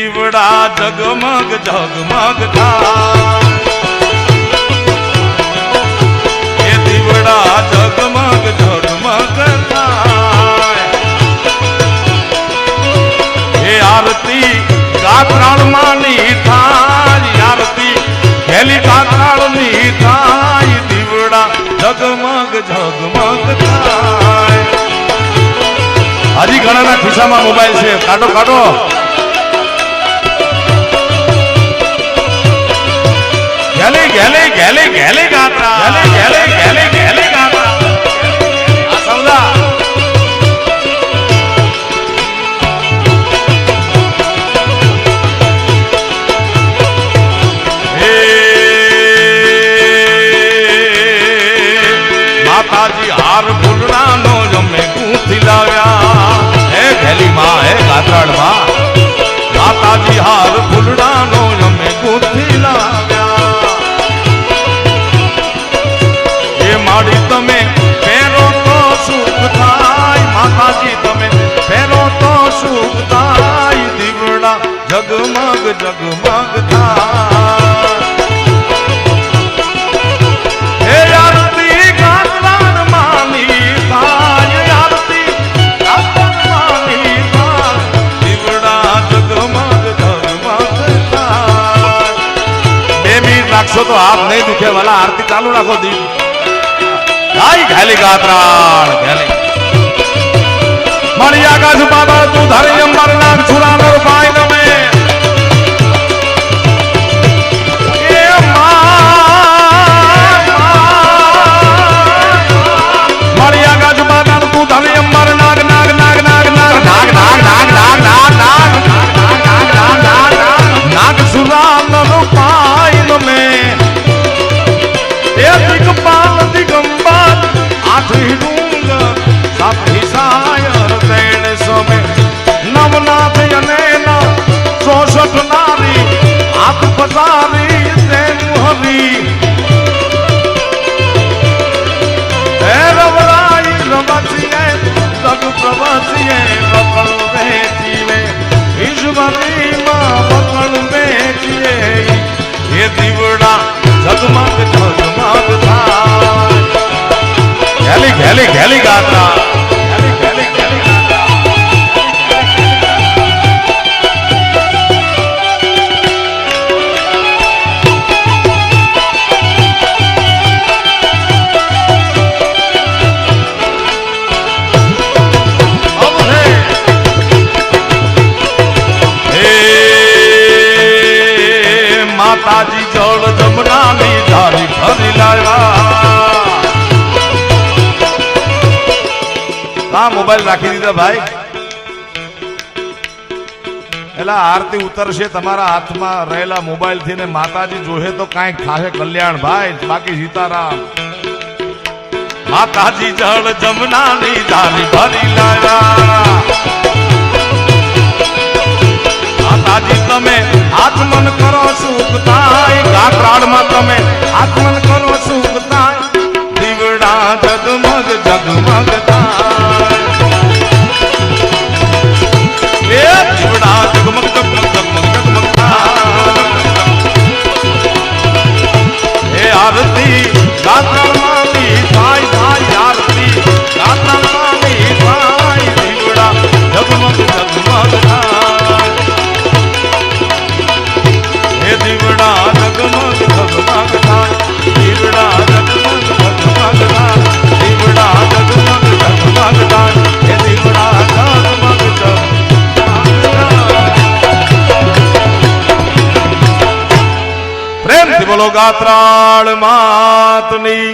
દીવડા જગમગ જગમગ થાય. એ દીવડા જગમગ જગમગ થાય. એ આરતી કાતરાળ માની થાય આરતી ખેલી કાતરાળની થાય દીવડા જગમગ જગમગ થાય. હજી ઘણાના ખિસ્સામાં મોબાઈલ છે. કાઢો કાઢો. ગેલે ગેલે ગેલે ગાતા. ગેલે ગેલે ગેલે મિનિટ રાખશો તો આપ નહીં દુખે વાલા આરતી ચાલુ રાખો દીપ ગાય ઘેલી ગાત્રાણ ઘેલી મળી આકાશ પાતાળ તું ધરી અંબર નાગ છુરાનો પાય માતાજી જળ જમનાની ધારી ફરી લાવ્યા. હા મોબાઈલ રાખી દીધા ભાઈ. એટલે આરતી ઉતરશે તમારા હાથમાં રહેલા મોબાઈલથી ને માતાજી જોહે તો કાંઈક થાશે કલ્યાણ ભાઈ બાકી સીતારામ. માતાજી જળ જમનાની ધારી ભરી લાવ્યા તમે આત્મન કરો સુખ થાય, દીવડા જગમગ જગમગ થાય. એ દીવડા જગમગ જગમગ આરતી ગાત્રાળમાંની તો ગાત્રાળ માતની